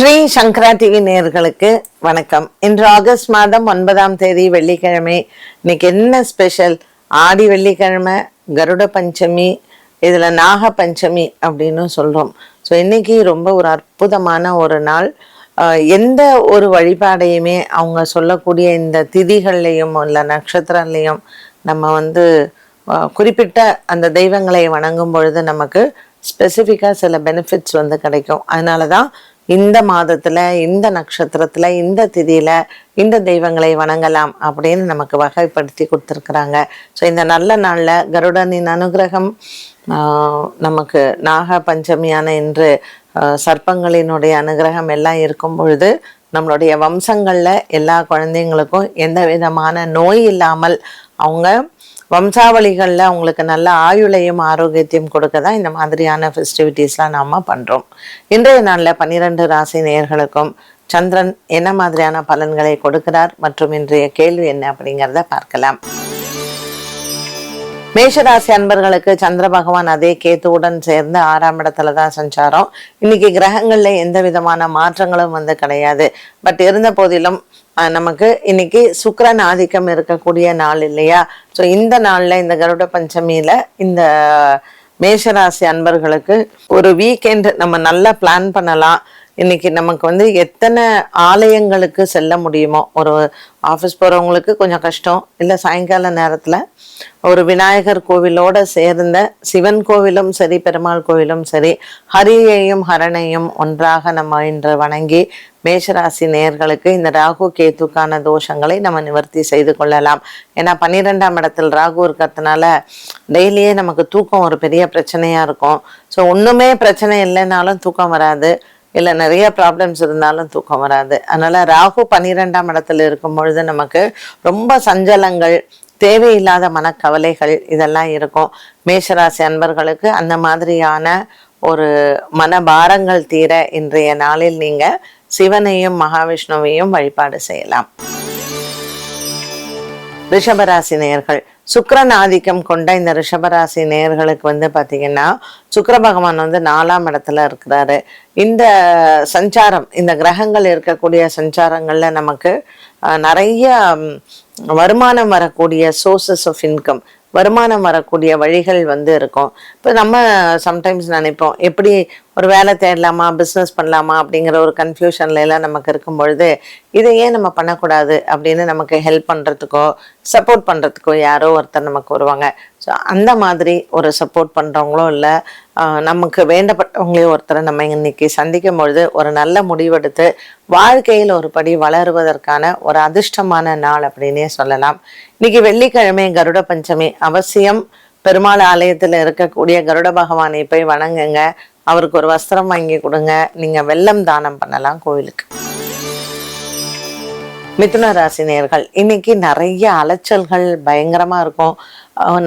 ஸ்ரீ சங்கரா TV நேர்களுக்கு வணக்கம். இன்று ஆகஸ்ட் மாதம் ஒன்பதாம் தேதி வெள்ளிக்கிழமை. இன்னைக்கு என்ன ஸ்பெஷல்? ஆடி வெள்ளிக்கிழமை கருட பஞ்சமி இதில் நாக பஞ்சமி அப்படின்னு சொல்கிறோம் ஸோ இன்னைக்கு ரொம்ப ஒரு அற்புதமான ஒரு நாள். எந்த ஒரு வழிபாடையுமே அவங்க சொல்லக்கூடிய இந்த திதிகள்லையும் இல்லை நட்சத்திரம்லையும் நம்ம வந்து குறிப்பிட்ட அந்த தெய்வங்களை வணங்கும் பொழுது நமக்கு ஸ்பெசிஃபிக்காக சில பெனிஃபிட்ஸ் வந்து கிடைக்கும். அதனால தான் இந்த மாதத்தில் இந்த நட்சத்திரத்தில் இந்த திதியில் இந்த தெய்வங்களை வணங்கலாம் அப்படின்னு நமக்கு வகைப்படுத்தி கொடுத்துருக்குறாங்க. ஸோ இந்த நல்ல நாளில் கருடனின் அனுகிரகம் நமக்கு நாக பஞ்சமியான இன்று சர்ப்பங்களினுடைய அனுகிரகம் எல்லாம் இருக்கும் பொழுது நம்மளுடைய வம்சங்களில் எல்லா குழந்தைங்களுக்கும் எந்த விதமான நோய் இல்லாமல் அவங்க வம்சாவளிகளில் அவங்களுக்கு நல்ல ஆயுளையும் ஆரோக்கியத்தையும் கொடுக்க தான் இந்த மாதிரியான ஃபெஸ்டிவிட்டீஸ்லாம் நாம் பண்ணுறோம் இன்றைய நாளில் பன்னிரெண்டு ராசி நேயர்களுக்கும் சந்திரன் என்ன மாதிரியான பலன்களை கொடுக்கிறார் மற்றும் இன்றைய கேள்வி என்ன அப்படிங்கிறத பார்க்கலாம். மேஷராசி அன்பர்களுக்கு சந்திர பகவான் அதே கேத்துவுடன் சேர்ந்து ஆறாம் இடத்துல தான் சஞ்சாரம். இன்னைக்கு கிரகங்கள்ல எந்த விதமான மாற்றங்களும் வந்து கிடையாது. பட் இருந்த போதிலும் நமக்கு இன்னைக்கு சுக்கரன் ஆதிக்கம் இருக்கக்கூடிய நாள் இல்லையா? ஸோ இந்த நாளில் இந்த கருட பஞ்சமியில இந்த மேஷராசி அன்பர்களுக்கு ஒரு வீக்கெண்ட் நம்ம நல்லா பிளான் பண்ணலாம். இன்னைக்கு நமக்கு வந்து எத்தனை ஆலயங்களுக்கு செல்ல முடியுமோ ஒரு ஆஃபீஸ் போகிறவங்களுக்கு கொஞ்சம் கஷ்டம். இல்லை சாயங்கால நேரத்தில் ஒரு விநாயகர் கோவிலோட சேர்ந்த சிவன் கோவிலும் சரி பெருமாள் கோவிலும் சரி ஹரியையும் ஹரணையும் ஒன்றாக நம்ம இன்று வணங்கி மேஷராசி நேர்களுக்கு இந்த ராகு கேத்துக்கான தோஷங்களை நம்ம நிவர்த்தி செய்து கொள்ளலாம். ஏன்னா பன்னிரெண்டாம் இடத்தில் ராகு இருக்கிறதுனால டெய்லியே நமக்கு தூக்கம் ஒரு பெரிய பிரச்சனையா இருக்கும். ஸோ ஒண்ணுமே பிரச்சனை இல்லைனாலும் தூக்கம் வராது. இல்லை நிறைய ப்ராப்ளம்ஸ் இருந்தாலும் தூக்கம் வராது. அதனால ராகு பன்னிரெண்டாம் இடத்துல இருக்கும் பொழுது நமக்கு ரொம்ப சஞ்சலங்கள் தேவையில்லாத மனக்கவலைகள் இதெல்லாம் இருக்கும். மேஷராசி அன்பர்களுக்கு அந்த மாதிரியான ஒரு மனபாரங்கள் தீர இன்றைய நாளில் நீங்க சிவனையும் மகாவிஷ்ணுவையும் வழிபாடு செய்யலாம். ரிஷபராசி நேயர்கள் சுக்கரன் ஆதிக்கம் கொண்ட இந்த ரிஷபராசி நேயர்களுக்கு வந்து பார்த்தீங்கன்னா சுக்கர பகவான் வந்து நாலாம் இடத்துல இருக்கிறாரு. இந்த சஞ்சாரம் இந்த கிரகங்கள் இருக்கக்கூடிய சஞ்சாரங்களில் நமக்கு நிறைய வருமானம் வரக்கூடிய சோர்சஸ் ஆஃப் இன்கம் வருமானம் வரக்கூடிய வழிகள் வந்து இருக்கும். இப்போ நம்ம சம்டைம்ஸ் நினைப்போம் எப்படி ஒரு வேலை தேடலாமா பிஸ்னஸ் பண்ணலாமா அப்படிங்கிற ஒரு கன்ஃபியூஷன்ல எல்லாம் நமக்கு இருக்கும் பொழுது இதை ஏன் நம்ம பண்ணக்கூடாது அப்படின்னு நமக்கு ஹெல்ப் பண்ணுறதுக்கோ சப்போர்ட் பண்ணுறதுக்கோ யாரோ ஒருத்தர் நமக்கு வருவாங்க. ஸோ அந்த மாதிரி ஒரு சப்போர்ட் பண்ணுறவங்களோ இல்லை நமக்கு வேண்டப்பட்டவங்களே ஒருத்தரை நம்ம இன்னைக்கு சந்திக்கும் பொழுது ஒரு நல்ல முடிவெடுத்து வாழ்க்கையில் ஒரு படி வளருவதற்கான ஒரு அதிர்ஷ்டமான நாள் அப்படின்னே சொல்லலாம். இன்னைக்கு வெள்ளிக்கிழமை கருட பஞ்சமி. அவசியம் பெருமாள் ஆலயத்தில் இருக்கக்கூடிய கருட பகவானை போய் வணங்குங்க. அவருக்கு ஒரு வஸ்திரம் வாங்கி கொடுங்க. நீங்கள் வெள்ளம் தானம் பண்ணலாம் கோவிலுக்கு. மிதுன ராசினியர்கள் இன்னைக்கு நிறைய அலைச்சல்கள் பயங்கரமா இருக்கும்.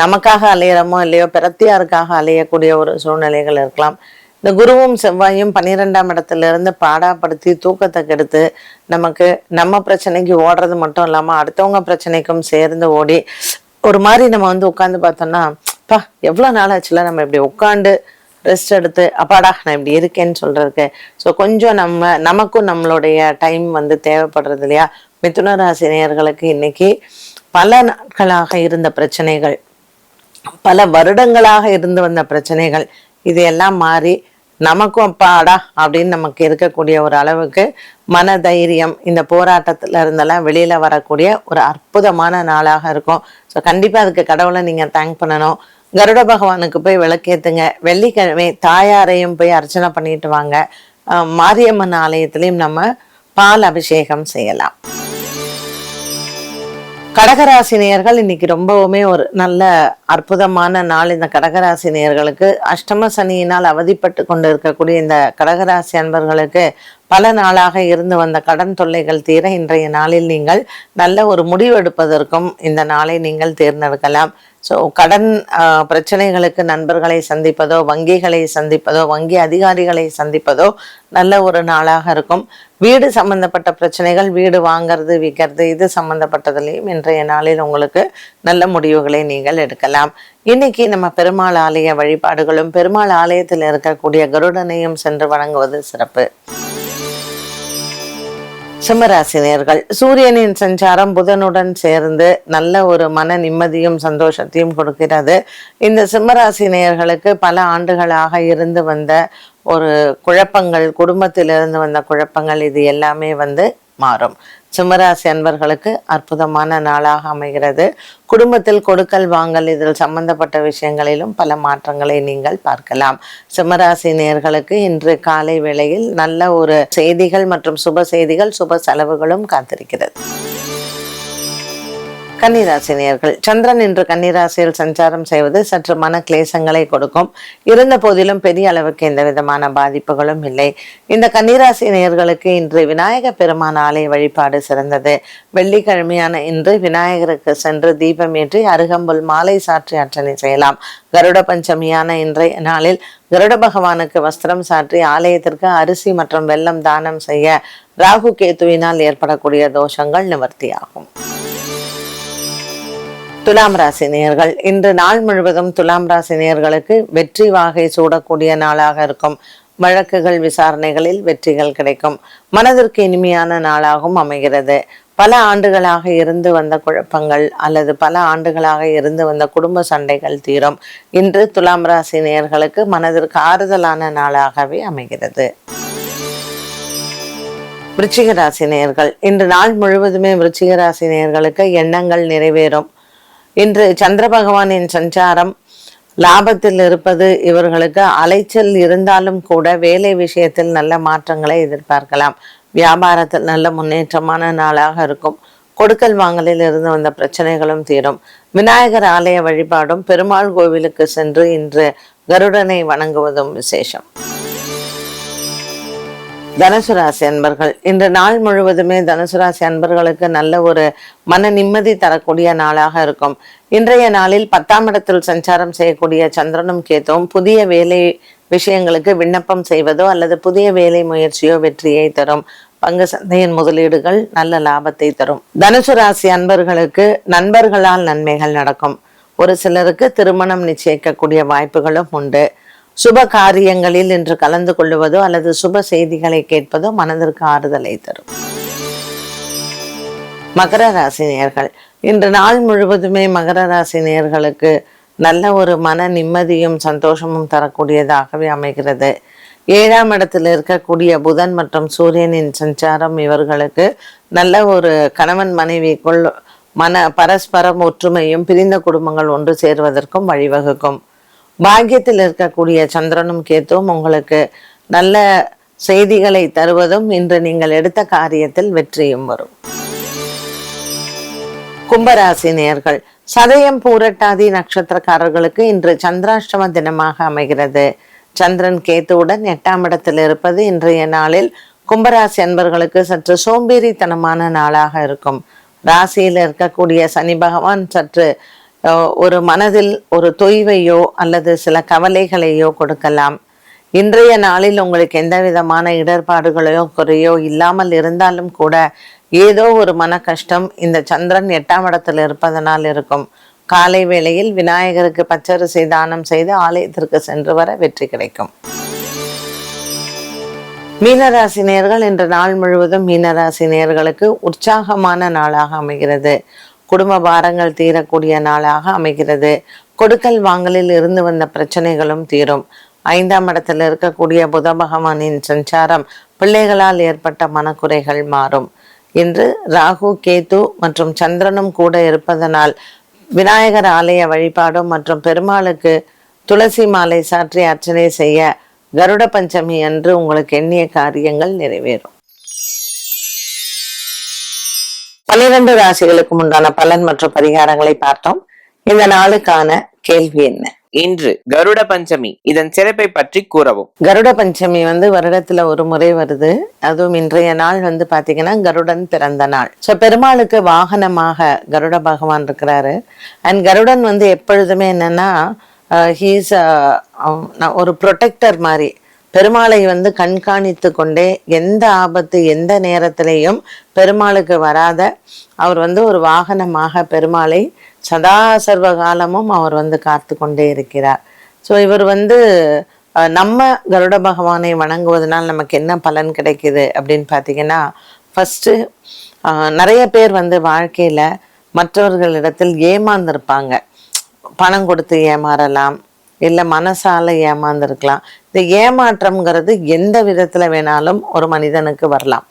நமக்காக அலையிறமோ இல்லையோ பிரத்தியாருக்காக அலையக்கூடிய ஒரு சூழ்நிலைகள் இருக்கலாம். இந்த குருவும் செவ்வாயும் பன்னிரெண்டாம் இடத்துல இருந்து பாடாப்படுத்தி தூக்கத்தை கெடுத்து நமக்கு நம்ம பிரச்சனைக்கு ஓடுறது மட்டும் இல்லாமல் அடுத்தவங்க பிரச்சனைக்கும் சேர்ந்து ஓடி ஒரு மாதிரி நம்ம வந்து உட்காந்து பார்த்தோம்னா பா எவ்வளவு நாள் ஆச்சுல நம்ம இப்படி உட்காந்து ரெஸ்ட் எடுத்து அப்பாடா நான் இப்படி இருக்கேன்னு சொல்றதுக்கு. ஸோ கொஞ்சம் நம்ம நமக்கும் நம்மளுடைய டைம் வந்து தேவைப்படுறது இல்லையா? மிதுன ராசி நேயர்களுக்கு இன்னைக்கு பல நாட்களாக இருந்த பிரச்சனைகள் பல வருடங்களாக இருந்து வந்த பிரச்சனைகள் இது எல்லாம் மாறி நமக்கும் அப்பாடா அப்படின்னு நமக்கு இருக்கக்கூடிய ஒரு அளவுக்கு மன தைரியம் இந்த போராட்டத்துல இருந்தெல்லாம் வெளியில வரக்கூடிய ஒரு அற்புதமான நாளாக இருக்கும். ஸோ கண்டிப்பா அதுக்கு கடவுளை நீங்க தேங்க் பண்ணணும். கருட பகவானுக்கு போய் விளக்கேத்துங்க. வெள்ளிக்கிழமை தாயாரையும் போய் அர்ச்சனை பண்ணிட்டு வாங்க. மாரியம்மன் ஆலயத்திலையும் நம்ம பால் அபிஷேகம் செய்யலாம். கடகராசி நேயர்கள் இன்னைக்கு ரொம்பவுமே ஒரு நல்ல அற்புதமான நாள். இந்த கடகராசி நேயர்களுக்கு அஷ்டம சனியினால் அவதிப்பட்டு கொண்டு இருக்கக்கூடிய இந்த கடகராசி அன்பர்களுக்கு பல நாளாக இருந்து வந்த கடன் தொல்லைகள் தீர இன்றைய நாளில் நீங்கள் நல்ல ஒரு முடிவெடுப்பதற்கும் இந்த நாளை நீங்கள் தேர்ந்தெடுக்கலாம். ஸோ கடன் பிரச்சனைகளுக்கு நண்பர்களை சந்திப்பதோ வங்கிகளை சந்திப்பதோ வங்கி அதிகாரிகளை சந்திப்பதோ நல்ல ஒரு நாளாக இருக்கும். வீடு சம்பந்தப்பட்ட பிரச்சனைகள் வீடு வாங்குறது விற்கிறது இது சம்பந்தப்பட்டதுலேயும் இன்றைய நாளில் உங்களுக்கு நல்ல முடிவுகளை நீங்கள் எடுக்கலாம். இன்னைக்கு நம்ம பெருமாள் ஆலய வழிபாடுகளும் பெருமாள் ஆலயத்தில் இருக்கக்கூடிய கருடனையும் சென்று வணங்குவது சிறப்பு. சிம்மராசினியர்கள். சூரியனின் சஞ்சாரம் புதனுடன் சேர்ந்து நல்ல ஒரு மன நிம்மதியும் சந்தோஷத்தையும் கொடுக்கிறது. இந்த சிம்மராசினியர்களுக்கு பல ஆண்டுகளாக இருந்து வந்த ஒரு குழப்பங்கள் குடும்பத்திலிருந்து வந்த குழப்பங்கள் இது எல்லாமே வந்து மாறும். சிம்மராசி அன்பர்களுக்கு அற்புதமான நாளாக அமைகிறது. குடும்பத்தில் கொடுக்கல் வாங்கல் இதில் சம்பந்தப்பட்ட விஷயங்களிலும் பல மாற்றங்களை நீங்கள் பார்க்கலாம். சிம்மராசி நேர்களுக்கு இன்று காலை வேளையில் நல்ல ஒரு செய்திகள் மற்றும் சுப செய்திகள் சுப செலவுகளும் காத்திருக்கிறது. கன்னிராசினியர்கள். சந்திரன் இன்று கன்னிராசியில் சஞ்சாரம் செய்வது சற்று மன கிளேசங்களை கொடுக்கும். இருந்த போதிலும் பெரிய அளவுக்கு எந்த விதமான பாதிப்புகளும் இல்லை. இந்த கன்னிராசினியர்களுக்கு இன்று விநாயக பெருமான ஆலய வழிபாடு சிறந்தது. வெள்ளிக்கிழமையான இன்று விநாயகருக்கு சென்று தீபம் ஏற்றி அருகம்புல் மாலை சாற்றி அர்ச்சனை செய்யலாம். கருட பஞ்சமியான இன்றைய நாளில் கருட பகவானுக்கு வஸ்திரம் சாற்றி ஆலயத்திற்கு அரிசி மற்றும் வெள்ளம் தானம் செய்ய ராகு கேத்துவினால் ஏற்படக்கூடிய தோஷங்கள் நிவர்த்தியாகும். துலாம் ராசி நேயர்கள் இன்று நாள் முழுவதும் துலாம் ராசி நேயர்களுக்கு வெற்றி வாகை சூடக்கூடிய நாளாக இருக்கும். வழக்குகள் விசாரணைகளில் வெற்றிகள் கிடைக்கும். மனதிற்கு இனிமையான நாளாகவும் அமைகிறது. பல ஆண்டுகளாக இருந்து வந்த குழப்பங்கள் அல்லது பல ஆண்டுகளாக இருந்து வந்த குடும்ப சண்டைகள் தீரும். இன்று துலாம் ராசி நேயர்களுக்கு மனதிற்கு ஆறுதலான நாளாகவே அமைகிறது. விருச்சிக ராசி நேயர்கள் இன்று நாள் முழுவதுமே விருச்சிக ராசி நேயர்களுக்கு எண்ணங்கள் நிறைவேறும். இன்று சந்திர பகவானின் சஞ்சாரம் லாபத்தில் இருப்பது இவர்களுக்கு அலைச்சல் இருந்தாலும் கூட வேலை விஷயத்தில் நல்ல மாற்றங்களை எதிர்பார்க்கலாம். வியாபாரத்தில் நல்ல முன்னேற்றமான நாளாக இருக்கும். கொடுக்கல் வாங்கலில் இருந்து வந்த பிரச்சனைகளும் தீரும். விநாயகர் ஆலய வழிபாடும் பெருமாள் கோவிலுக்கு சென்று இன்று கருடனை வணங்குவதும் விசேஷம். தனுசு ராசி அன்பர்கள் இன்று நாள் முழுவதுமே தனுசு ராசி அன்பர்களுக்கு நல்ல ஒரு மன நிம்மதி தரக்கூடிய நாளாக இருக்கும். இன்றைய நாளில் பத்தாம் இடத்தில் சஞ்சாரம் செய்யக்கூடிய சந்திரனும் கேத்துவும் புதிய வேலை விஷயங்களுக்கு விண்ணப்பம் செய்வதோ அல்லது புதிய வேலை முயற்சியோ வெற்றியை தரும். பங்கு சந்தையின் முதலீடுகள் நல்ல லாபத்தை தரும். தனுசு ராசி அன்பர்களுக்கு நண்பர்களால் நன்மைகள் நடக்கும். ஒரு சிலருக்கு திருமணம் நிச்சயிக்கக்கூடிய வாய்ப்புகளும் உண்டு. சுப காரியங்களில் இன்று கலந்து கொள்ளுவதோ அல்லது சுப செய்திகளை கேட்பதோ மனதிற்கு ஆறுதலை தரும். மகர ராசி நேர்கள் இன்று நாள் முழுவதுமே மகர ராசி நேர்களுக்கு நல்ல ஒரு மன நிம்மதியும் சந்தோஷமும் தரக்கூடியதாகவே அமைகிறது. ஏழாம் இடத்தில் இருக்கக்கூடிய புதன் மற்றும் சூரியனின் சஞ்சாரம் இவர்களுக்கு நல்ல ஒரு கணவன் மனைவிக்குள் மன பரஸ்பரம் ஒற்றுமையும் பிரிந்த குடும்பங்கள் ஒன்று சேர்வதற்கும் வழிவகுக்கும். பாக்கியத்தில் இருக்கக்கூடிய சந்திரனும் கேத்தும் உங்களுக்கு நல்ல செய்திகளை தருவதும் இன்று நீங்கள் எடுத்த காரியத்தில் வெற்றியும் வரும். கும்பராசி நேர்கள் சதயம் பூரட்டாதி நட்சத்திரக்காரர்களுக்கு இன்று சந்திராஷ்டம தினமாக அமைகிறது. சந்திரன் கேத்துவுடன் எட்டாம் இடத்தில் இருப்பது இன்றைய நாளில் கும்பராசி அன்பர்களுக்கு சற்று சோம்பேறித்தனமான நாளாக இருக்கும். ராசியில் இருக்கக்கூடிய சனி பகவான் சற்று ஒரு மனதில் ஒரு தொய்வையோ அல்லது சில கவலைகளையோ கொடுக்கலாம். இன்றைய நாளில் உங்களுக்கு எந்த விதமான இடர்பாடுகளையோ குறையோ இல்லாமல் இருந்தாலும் கூட ஏதோ ஒரு மன கஷ்டம் இந்த சந்திரன் எட்டாம் இடத்தில் இருப்பதனால் இருக்கும். காலை வேளையில் விநாயகருக்கு பச்சரிசை தானம் செய்து ஆலயத்திற்கு சென்று வர வெற்றி கிடைக்கும். மீனராசி நேர்கள் இன்று நாள் முழுவதும் மீனராசி நேர்களுக்கு உற்சாகமான நாளாக அமைகிறது. குடும்ப பாரங்கள் தீரக்கூடிய நாளாக அமைகிறது. கொடுக்கல் வாங்கலில் இருந்து வந்த பிரச்சனைகளும் தீரும். ஐந்தாம் இடத்தில் இருக்கக்கூடிய புத பகவானின் சஞ்சாரம் பிள்ளைகளால் ஏற்பட்ட மனக்குறைகள் மாறும். இன்று ராகு கேது மற்றும் சந்திரனும் கூட இருப்பதனால் விநாயகர் ஆலய வழிபாடும் மற்றும் பெருமாளுக்கு துளசி மாலை சாற்றி அர்ச்சனை செய்ய கருட பஞ்சமி அன்று உங்களுக்கு எண்ணிய காரியங்கள் நிறைவேறும். பன்னிரண்டு ராசிகளுக்கு உண்டான பலன் மற்றும் பரிகாரங்களை பார்த்தோம். இந்த நாளுக்கான கேள்வி என்ன? இன்று கருட பஞ்சமி. இதன் சிறப்பை பற்றி கூறவும். கருட பஞ்சமி வந்து வருடத்துல ஒரு முறை வருது. அதுவும் இன்றைய நாள் வந்து பாத்தீங்கன்னா கருடன் பிறந்த நாள். ஸோ பெருமாளுக்கு வாகனமாக கருட பகவான் இருக்கிறாரு. அண்ட் கருடன் வந்து எப்பொழுதுமே என்னன்னா ஹீஸ் ஒரு ப்ரொடெக்டர் மாதிரி. பெருமாளை வந்து கண்காணித்து கொண்டே எந்த ஆபத்து எந்த நேரத்திலையும் பெருமாளுக்கு வராத அவர் வந்து ஒரு வாகனமாக பெருமாளை சதா சர்வ காலமும் அவர் வந்து காத்து கொண்டே இருக்கிறார். ஸோ இவர் வந்து அஹ், நம்ம கருட பகவானை வணங்குவதனால் நமக்கு என்ன பலன் கிடைக்குது அப்படின்னு பார்த்தீங்கன்னா ஃபஸ்ட்டு நிறைய பேர் வந்து வாழ்க்கையில மற்றவர்களிடத்தில் ஏமாந்திருப்பாங்க. பணம் கொடுத்து ஏமாறலாம் இல்லை மனசால ஏமாந்துருக்கலாம். இந்த ஏமாற்றம்ங்கிறது எந்த விதத்துல வேணாலும் ஒரு மனிதனுக்கு வரலாம்.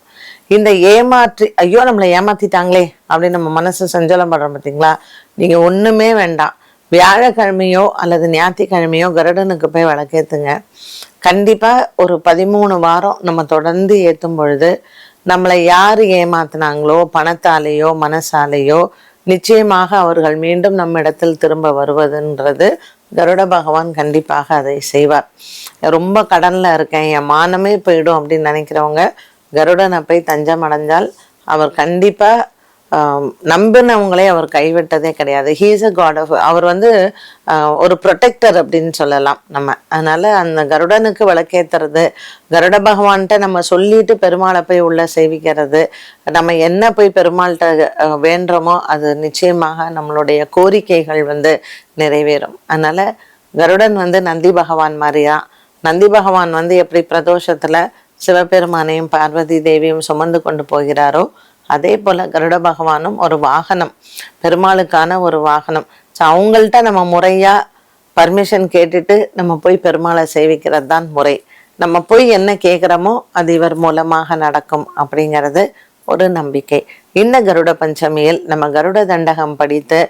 இந்த ஏமாற்றி ஐயோ நம்மளை ஏமாத்திட்டாங்களே அப்படின்னு நம்ம மனசு சஞ்சலம் படுறோம் பார்த்தீங்களா நீங்க ஒண்ணுமே வேண்டாம். வியாழக்கிழமையோ அல்லது ஞாயிற்றுக்கிழமையோ கருடனுக்கு போய் வழக்கேத்துங்க கண்டிப்பா ஒரு பதிமூணு வாரம் நம்ம தொடர்ந்து ஏத்தும் பொழுது நம்மளை யார் ஏமாத்துனாங்களோ பணத்தாலேயோ மனசாலேயோ நிச்சயமாக அவர்கள் மீண்டும் நம்மிடத்தில் திரும்ப வருவதுன்றது கருட பகவான் கண்டிப்பாக அதை செய்வார். ரொம்ப கடனில் இருக்கேன் என் மானமே போயிடும் அப்படின்னு நினைக்கிறவங்க கருடனை போய் தஞ்சம் அடைஞ்சால் அவர் கண்டிப்பாக நம்பினவங்களே அவர் கைவிட்டதே கிடையாது. ஹீஸ் அ காட் ஆஃப் அவர் வந்து ஒரு ப்ரொடெக்டர் அப்படின்னு சொல்லலாம் நம்ம. அதனால் அந்த கருடனுக்கு விளக்கேத்துறது கருட பகவான்கிட்ட நம்ம சொல்லிட்டு பெருமாளை போய் உள்ள சேவிக்கிறது நம்ம என்ன போய் பெருமாள்கிட்ட வேண்டுறோமோ அது நிச்சயமாக நம்மளுடைய கோரிக்கைகள் வந்து நிறைவேறும். அதனால் கருடன் வந்து நந்தி பகவான் மாதிரியா? நந்தி பகவான் வந்து எப்படி பிரதோஷத்தில் சிவபெருமானையும் பார்வதி தேவியும் சுமந்து கொண்டு போகிறாரோ அதே போல கருட பகவானும் ஒரு வாகனம் பெருமாளுக்கான ஒரு வாகனம். ஸோ அவங்கள்ட்ட நம்ம முறையா பர்மிஷன் கேட்டுட்டு நம்ம போய் பெருமாளை சேவிக்கிறது தான் முறை. நம்ம போய் என்ன கேட்குறோமோ அது இவர் மூலமாக நடக்கும் அப்படிங்கிறது ஒரு நம்பிக்கை. இந்த கருட பஞ்சமியில் நம்ம கருட தண்டகம் படித்து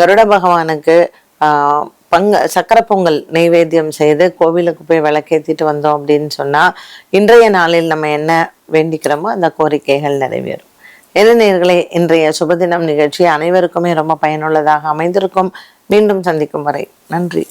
கருட பகவானுக்கு பங்கு பங்க சக்கர பொங்கல் நெய்வேத்தியம் செய்து கோவிலுக்கு போய் விளக்கேற்றிட்டு வந்தோம் அப்படின்னு சொன்னால் இன்றைய நாளில் நம்ம என்ன வேண்டிக்கிறோமோ அந்த கோரிக்கைகள் நிறைவேறும். இளைஞர்களே இன்றைய சுபதினம் நிகழ்ச்சி அனைவருக்குமே ரொம்ப பயனுள்ளதாக அமைந்திருக்கும். மீண்டும் சந்திக்கும் வரை நன்றி